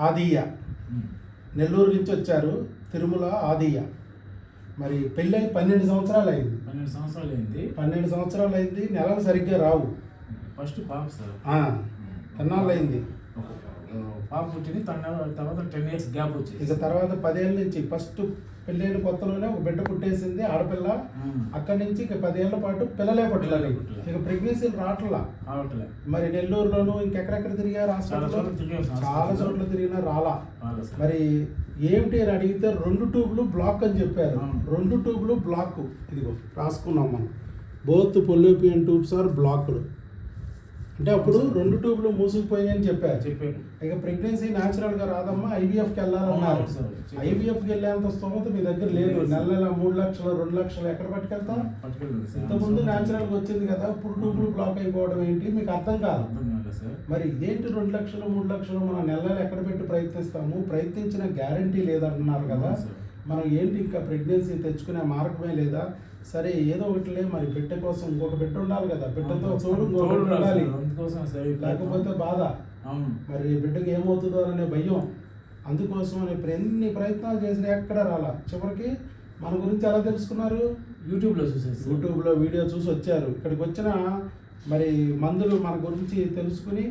ఆదియ్య. నెల్లూరు నుంచి వచ్చారు తిరుమల ఆదియ్య. మరి పెళ్ళై పన్నెండు సంవత్సరాలు అయింది పన్నెండు సంవత్సరాలు అయింది పన్నెండు సంవత్సరాలు అయింది నెలలు సరిగ్గా రావు. ఫస్ట్ పాప సార్. ఎన్నాళ్ళు అయింది పాప పుట్టింది తన తర్వాత టెన్ ఇయర్స్ గ్యాప్ వచ్చేసి ఇక తర్వాత పదేళ్ళ నుంచి ఫస్ట్ పెళ్ళైన కొత్తలోనే ఒక బిడ్డ పుట్టేసింది ఆడపిల్ల. అక్కడి నుంచి ఇక పదేళ్ళ పాటు పిల్లలే పుట్టలేదు. ఇక ప్రెగ్నెన్సీలు రావట్లా. మరి నెల్లూరులోను ఇంకెక్కడెక్కడ తిరిగారు చాలా చోట్ల తిరిగినా రాలా. మరి ఏమిటి అని అడిగితే రెండు ట్యూబ్లు బ్లాక్ అని చెప్పారు. రెండు ట్యూబ్లు బ్లాక్. ఇదిగో రాసుకున్నాం మనం. Both fallopian tubes are blocked అంటే అప్పుడు రెండు ట్యూబ్లు మూసుకుపోయాయని చెప్పారు చెప్పారు ఇక ప్రెగ్నెన్సీ న్యాచురల్గా రాదమ్మా ఐవీఎఫ్కి వెళ్ళాలన్నారు. అవును సార్, చెప్పారు. ఐవీఎఫ్కి వెళ్ళేంత స్తోమత మీ దగ్గర లేదు. నెల. నెల మూడు లక్షలు రెండు లక్షలు ఎక్కడ పట్టుకెళ్తాం? ఇంతకుముందు న్యాచురల్గా వచ్చింది కదా ఇప్పుడు ట్యూబ్లు బ్లాక్ అయిపోవడం ఏంటి? మీకు అర్థం కాదు. మరి ఇదేంటి రెండు లక్షలు మూడు లక్షలు? మనం నెల నెల ఎక్కడ పెట్టి ప్రయత్నిస్తాము? ప్రయత్నించిన గ్యారంటీ లేదంటున్నారు కదా. మనం ఏంటి ఇంకా ప్రెగ్నెన్సీ తెచ్చుకునే మార్గమే లేదా? సరే ఏదో ఒకటిలే మరి బిడ్డ కోసం ఇంకొక బిడ్డ ఉండాలి కదా. బిడ్డతో బిడ్డ ఉండాలి లేకపోతే బాధ. మరి బిడ్డకి ఏమవుతుందో అనే భయం. అందుకోసం అని ఇప్పుడు ఎన్ని ప్రయత్నాలు చేసినా ఎక్కడ రాలా. చివరికి మన గురించి ఎలా తెలుసుకున్నారు? యూట్యూబ్లో చూసాను సార్ యూట్యూబ్లో వీడియో చూసి వచ్చారు. ఇక్కడికి వచ్చిన మరి మందులు మన గురించి తెలుసుకుని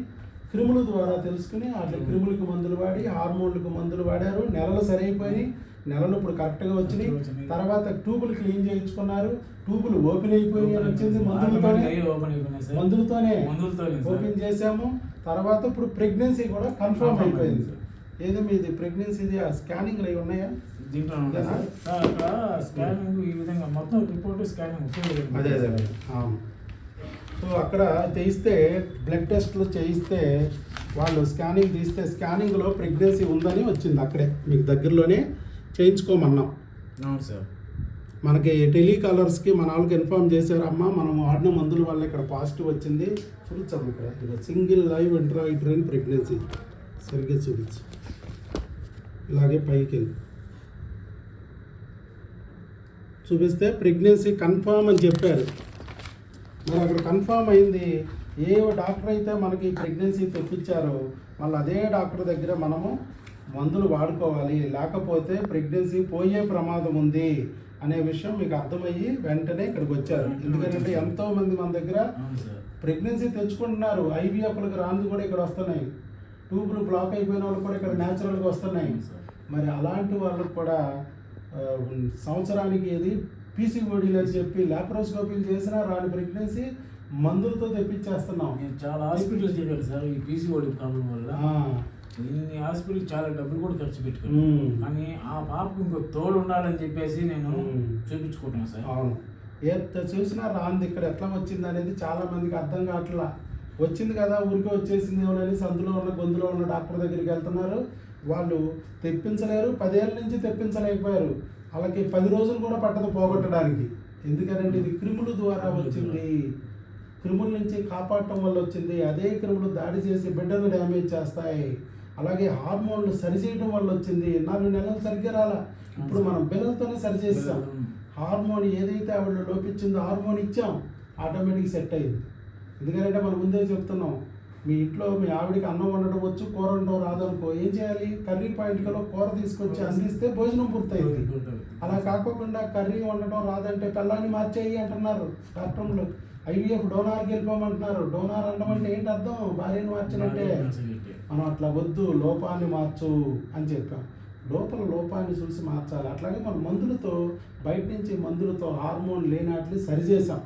క్రిముల ద్వారా తెలుసుకుని అట్లా క్రిములకు మందులు వాడి హార్మోన్లకు మందులు వాడారు. నెలలు సరైపోయి నెలలు ఇప్పుడు కరెక్ట్గా వచ్చినాయి. తర్వాత ట్యూబులు క్లీన్ చేయించుకున్నారు. ట్యూబులు ఓపెన్ అయిపోయి వచ్చింది మందులతోనే. మందులతోనే. ఓపెన్ చేసాము తర్వాత ఇప్పుడు ప్రెగ్నెన్సీ కూడా కన్ఫర్మ్ అయిపోయింది. ఏదో మీది ప్రెగ్నెన్సీది ఆ స్కానింగ్లు అవి ఉన్నాయా? దీంట్లో స్కానింగ్ ఈ విధంగా మొత్తం రిపోర్ట్ స్కానింగ్ అదే అదే. అవును. సో అక్కడ చేయిస్తే బ్లడ్ టెస్ట్లు చేయిస్తే వాళ్ళు స్కానింగ్ తీస్తే స్కానింగ్లో ప్రెగ్నెన్సీ ఉందని వచ్చింది అక్కడే మీకు దగ్గరలోనే. చేయించుకోమన్నాం. అవును సార్. మనకి టెలికాలర్స్కి మన వాళ్ళకి ఇన్ఫార్మ్ చేశారు అమ్మ మనం వాడిన మందుల వల్ల ఇక్కడ పాజిటివ్ వచ్చింది. చూపించాము ఇక్కడ. Single live intrauterine pregnancy. సరిగ్గా చూపించు. ఇలాగే పైకి వెళ్ళి. చూపిస్తే ప్రెగ్నెన్సీ కన్ఫామ్ అని చెప్పారు. మరి అక్కడ కన్ఫామ్ అయింది. ఏ డాక్టర్ అయితే మనకి ప్రెగ్నెన్సీ తెప్పించారో మళ్ళీ అదే డాక్టర్ దగ్గర మనము మందులు వాడుకోవాలి. లేకపోతే ప్రెగ్నెన్సీ పోయే ప్రమాదం ఉంది అనే విషయం మీకు అర్థమయ్యి వెంటనే ఇక్కడికి వచ్చారు. ఎందుకంటే ఎంతో మంది మన దగ్గర ప్రెగ్నెన్సీ తెచ్చుకుంటున్నారు. ఐవీఎఫ్లకు రాంది కూడా ఇక్కడ వస్తున్నాయి. ట్యూబ్లు బ్లాక్ అయిపోయిన వాళ్ళు కూడా ఇక్కడ న్యాచురల్గా వస్తున్నాయి. మరి అలాంటి వాళ్ళకు కూడా సంవత్సరానికి ఇది పీసీఓడీలు అని చెప్పి లాప్రోస్కోపీలు చేసినా రాని ప్రెగ్నెన్సీ మందులతో తెప్పించేస్తున్నాం. నేను చాలా హాస్పిటల్ తిరిగాను సార్ ఈ పీసీఓడి ప్రాబ్లం వల్ల. ఇన్ని హాస్పిటల్ చాలా డబ్బులు కూడా ఖర్చు మ్మ్. పెట్టుకున్నాను కానీ ఆ పాపకు ఇంకో తోడు ఉండాలని చెప్పేసి నేను మ్మ్. చూపించుకుంటాను సార్. అవును. ఏ చూసినా రాంది ఇక్కడ ఎట్లా వచ్చింది అనేది చాలా మందికి అర్థం కావట్లా. వచ్చింది కదా ఊరికే వచ్చేసింది అని సందులో ఉన్న గొంతులో ఉన్న డాక్టర్ దగ్గరికి వెళ్తున్నారు. వాళ్ళు తెప్పించలేరు పదేళ్ళ నుంచి తెప్పించలేకపోయారు. వాళ్ళకి పది రోజులు కూడా పట్టదు పోగొట్టడానికి. ఎందుకంటే ఇది క్రిముల ద్వారా వచ్చింది. క్రిముల నుంచి కాపాడటం వల్ల వచ్చింది. అదే క్రిములు దాడి చేసి బిడ్డను డ్యామేజ్ చేస్తాయి. అలాగే హార్మోన్లు సరిచేయడం వల్ల వచ్చింది. నాలుగు నెలలు సరిగ్గా రాలా. ఇప్పుడు మనం పిల్లలతోనే సరిచేస్తాం. హార్మోన్ ఏదైతే ఆవిడ లోపించిందో హార్మోన్ ఇచ్చాం. ఆటోమేటిక్ సెట్ అయింది ఎందుకంటే మనం ముందే చెప్తున్నాం. మీ ఇంట్లో మీ ఆవిడకి అన్నం వండడం వచ్చు కూర వండడం రాదనుకో ఏం చేయాలి? కర్రీ పాయింట్లో కూర తీసుకొచ్చి అందిస్తే భోజనం పూర్తయింది. అలా కాకోకుండా కర్రీ వండటం రాదంటే పిల్లాన్ని మార్చేయి అంటున్నారు డాక్టర్లు ఐవీఎఫ్ డోనార్కి వెళ్ళిపోమంటున్నారు డోనార్ అనడం అంటే ఏంటి అర్థం? భార్యను మార్చినట్టే. మనం అట్లా వద్దు లోపాన్ని మార్చు అని చెప్పాం. లోపల లోపాన్ని చూసి మార్చాలి. అట్లాగే మన మందులతో బయట నుంచి మందులతో హార్మోన్ లేనట్లు సరిచేసాం.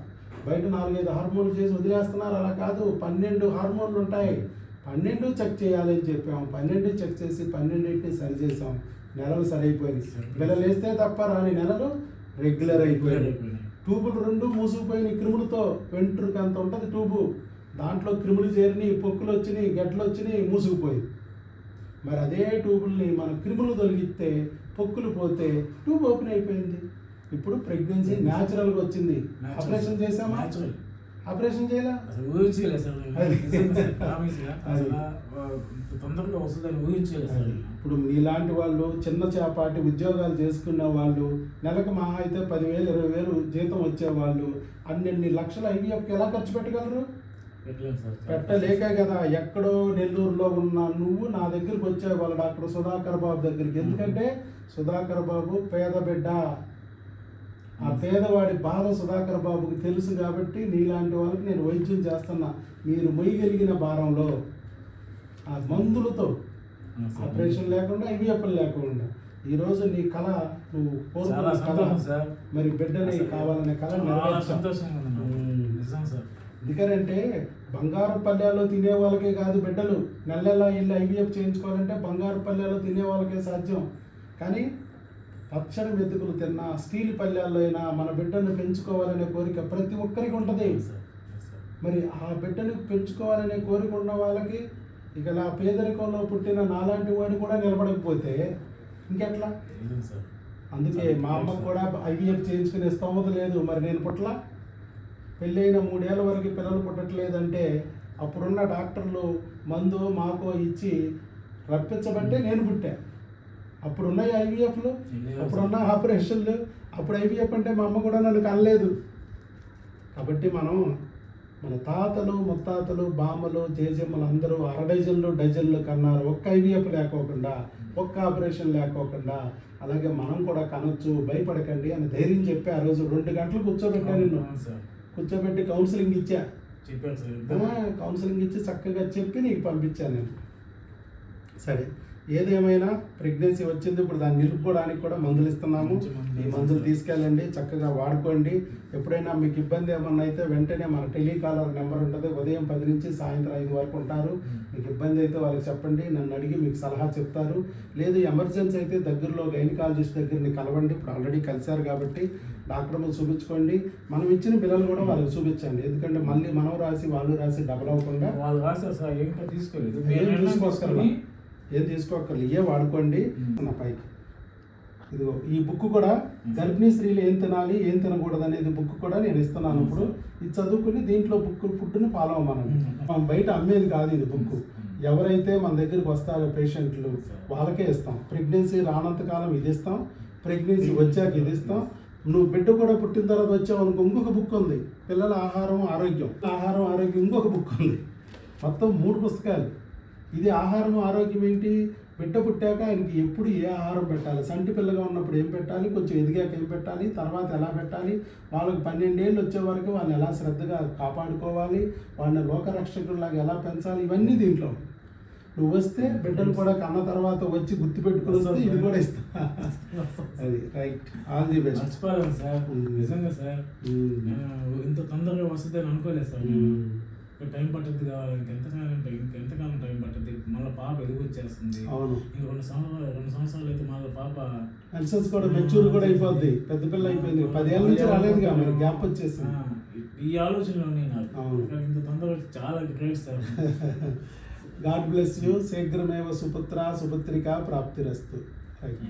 బయట నాలుగైదు హార్మోన్లు చేసి వదిలేస్తున్నారు. అలా కాదు. పన్నెండు హార్మోన్లు ఉంటాయి. పన్నెండు చెక్ చేయాలని చెప్పాము. చెప్పాం పన్నెండు చెక్ చేసి పన్నెండింటిని సరి చేసాం. నెలలు సరైపోయింది. పిల్లలు వేస్తే తప్ప రాని నెలలు రెగ్యులర్ అయిపోయాయి. ట్యూబులు రెండు మూసుకుపోయిన క్రిములతో వెంట్రుకు అంత ఉంటుంది ట్యూబు. దాంట్లో క్రిములు చేరినాయి పొక్కులు వచ్చినాయి గడ్డలు వచ్చినాయి మూసుకుపోయి మరి అదే ట్యూబుల్ని మన క్రిములు తొలగిస్తే పొక్కులు పోతే ట్యూబ్ ఓపెన్ అయిపోయింది. ఇప్పుడు ప్రెగ్నెన్సీ న్యాచురల్గా వచ్చింది. ఆపరేషన్ చేసామా Natural. ఆపరేషన్ చేయాలా? అసలు ఊహించలేదు సార్గా. తొందరగా వస్తుందని ఊహించలేదు సార్. ఇప్పుడు మీలాంటి వాళ్ళు చిన్న చేపాటి ఉద్యోగాలు చేసుకున్న వాళ్ళు నెలకు మహా అయితే పదివేలు ఇరవై వేలు జీతం వచ్చేవాళ్ళు అన్నెన్ని లక్షల ఐవీఎఫ్కి ఎలా ఖర్చు పెట్టగలరు? పెట్టలేక కదా. ఎక్కడో నెల్లూరులో ఉన్న నువ్వు నా దగ్గరికి వచ్చావు వాళ్ళ డాక్టర్ సుధాకర్ బాబు దగ్గరికి. ఎందుకంటే సుధాకర్ బాబు పేద బిడ్డ. ఆ పేదవాడి బాధ సుధాకర్ బాబుకి తెలుసు కాబట్టి నీలాంటి వాళ్ళకి నేను వైద్యం చేస్తున్నా. మీరు మొయ్యగలిగిన భారంలో ఆ మందులతో. ఆపరేషన్ లేకుండా ఐవీఎఫ్లు లేకుండా ఈరోజు నీ కళ నువ్వు కోరుకున్న కళ. మరి బిడ్డని కావాలనే కళ ఎందుకంటే బంగారు పల్లెల్లో తినే వాళ్ళకే కాదు బిడ్డలు. నెల నెల ఇల్లు ఐవీఎఫ్ చేయించుకోవాలంటే బంగారు పల్లెల్లో తినే వాళ్ళకే సాధ్యం. కానీ పచ్చడి మెతుకులు తిన్నా స్టీల్ పల్లెల్లో అయినా మన బిడ్డను పెంచుకోవాలనే కోరిక ప్రతి ఒక్కరికి ఉంటుంది. మరి ఆ బిడ్డను పెంచుకోవాలనే కోరిక ఉన్న వాళ్ళకి ఇక నా పేదరికంలో పుట్టిన నాలాంటి వాడు కూడా నిలబడకపోతే ఇంకెట్లా? అందుకే మా అమ్మకు కూడా ఐవీఎఫ్ చేయించుకునే స్తోమత లేదు. మరి నేను పుట్ల? పెళ్ళైన మూడేళ్ళ వరకు పిల్లలు పుట్టట్లేదంటే అప్పుడున్న డాక్టర్లు మందు మాకో ఇచ్చి రప్పించబట్టే నేను పుట్టా అప్పుడున్నాయి ఐవీఎఫ్లు అప్పుడున్న ఆపరేషన్లు అప్పుడు ఐవీఎఫ్ అంటే మా అమ్మ కూడా నన్ను కనలేదు. కాబట్టి మనం మన తాతలు ముత్తాతలు బామ్మలు జేజమ్మలు అందరూ అర డజన్లు డజన్లు కన్నారు. ఒక్క ఐవీఎఫ్ లేకోకుండా ఒక్క ఆపరేషన్ లేకోకుండా. అలాగే మనం కూడా కనొచ్చు భయపడకండి అని ధైర్యం చెప్పి ఆ రోజు రెండు గంటలు కూర్చోబెట్టా నిన్ను. కూర్చోబెట్టి కౌన్సిలింగ్ ఇచ్చా. కౌన్సిలింగ్ ఇచ్చి చక్కగా చెప్పి నీకు పంపించాను నేను. సరే. ఏదేమైనా ప్రెగ్నెన్సీ వచ్చింది ఇప్పుడు దాన్ని నిలుపుకోవడానికి కూడా మందులు ఇస్తున్నాము. ఈ మందులు తీసుకెళ్ళండి చక్కగా వాడుకోండి. ఎప్పుడైనా మీకు ఇబ్బంది ఏమన్నా అయితే వెంటనే మన టెలికాలర్ నెంబర్ ఉంటుంది. ఉదయం పది నుంచి సాయంత్రం ఐదు వరకు ఉంటారు. మీకు ఇబ్బంది అయితే వాళ్ళకి చెప్పండి నన్ను అడిగి మీకు సలహా చెప్తారు. లేదు ఎమర్జెన్సీ అయితే దగ్గరలో గైనకాలజిస్ట్ దగ్గరని కలవండి. ఇప్పుడు ఆల్రెడీ కలిశారు కాబట్టి డాక్టర్ ముందు చూపించుకోండి. మనం ఇచ్చిన పిల్లలు కూడా వాళ్ళకి చూపించండి. ఎందుకంటే మళ్ళీ మనం రాసి వాళ్ళు రాసి డబల్ అవ్వకుండా వాళ్ళు ఏంటో తీసుకోలేదు. ఏం తీసుకోక్కర్లేదు. ఇవే వాడుకోండి. నా పైకి. ఇదిగో ఈ బుక్ కూడా గర్భిణీ స్త్రీలు ఏం తినాలి ఏం తినకూడదు అనేది బుక్ కూడా నేను ఇస్తున్నాను ఇప్పుడు. ఇది చదువుకుని దీంట్లో బుక్ ఫుడ్ని ఫాలో మ్మ్. మనం బయట అమ్మేది కాదు ఇది బుక్. ఎవరైతే మన దగ్గరికి వస్తారో పేషెంట్లు వాళ్ళకే ఇస్తాం. ప్రెగ్నెన్సీ రానంత కాలం ఇది ఇస్తాం. ప్రెగ్నెన్సీ వచ్చాక ఇది ఇస్తాం. నువ్వు బిడ్డ కూడా పుట్టిన తర్వాత వచ్చావు అనుకో ఇంకొక బుక్ ఉంది. పిల్లల ఆహారం ఆరోగ్యం. ఆహారం ఆరోగ్యం ఇంకొక బుక్ ఉంది. మొత్తం మూడు పుస్తకాలు. ఇది ఆహారం ఆరోగ్యం ఏంటి? బిడ్డ పుట్టాక ఆయనకి ఎప్పుడు ఏ ఆహారం పెట్టాలి? సంటి పిల్లగా ఉన్నప్పుడు ఏం పెట్టాలి? కొంచెం ఎదిగాక ఏం పెట్టాలి? తర్వాత ఎలా పెట్టాలి? వాళ్ళకి పన్నెండేళ్ళు వచ్చే వరకు వాళ్ళని ఎలా శ్రద్ధగా కాపాడుకోవాలి? వాళ్ళని లోకరక్షకుల్లాగా ఎలా పెంచాలి? ఇవన్నీ దీంట్లో. నువ్వు వస్తే బిడ్డలు కూడా కన్న తర్వాత వచ్చి గుర్తుపెట్టుకుని వస్తే ఇది కూడా ఇస్తా. అది right. All the best. Sir. నిజంగా సార్. ఇంత తొందరగా వస్తుంది అని అనుకోలేదు సార్ ఇంకా టైం పట్టుద్ది కావాలి ఇంకెంతకాలం టైం ఇంకెంతకాలం టైం పట్టుద్ది? మళ్ళీ పాప ఎదిగొచ్చేస్తుంది అవును. ఇంక రెండు సంవత్సరాలు రెండు సంవత్సరాలు అయితే మళ్ళీ పాప మెన్సెన్స్ కూడా మెచ్యూర్ కూడా అయిపోద్ది. పెద్ద పిల్ల అయిపోయింది. పదేళ్ళ నుంచి రాలేదుగా మరి గ్యాప్ వచ్చేసింది. ఆ, ఈ ఆలోచనలు ఉన్నాయి నాకు. ఇంత తొందరగా చాలా great sir. God bless you శీఘ్రమేవ సుపుత్ర సుపుత్రిక ప్రాప్తిరస్తు. రైట్